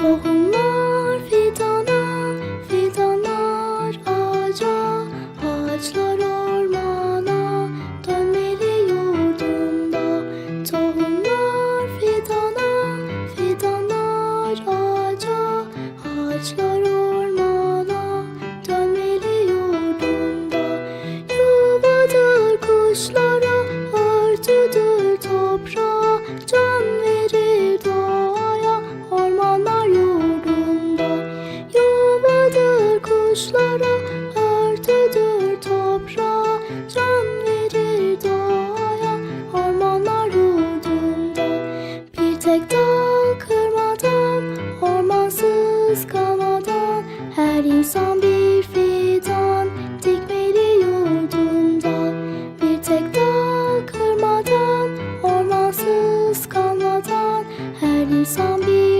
Tohumlar fidana, fidanlar ağaca, ağaçlar ormana, dönmeli yurdunda. Tohumlar fidana, fidanlar ağaca, ağaçlar ormana, dönmeli yurdunda. Yuvadır kuşlara, tek dal kırmadan, ormansız kalmadan, her insan bir fidan dikmeli yurdunda. Bir tek dal kırmadan, ormansız kalmadan, her insan bir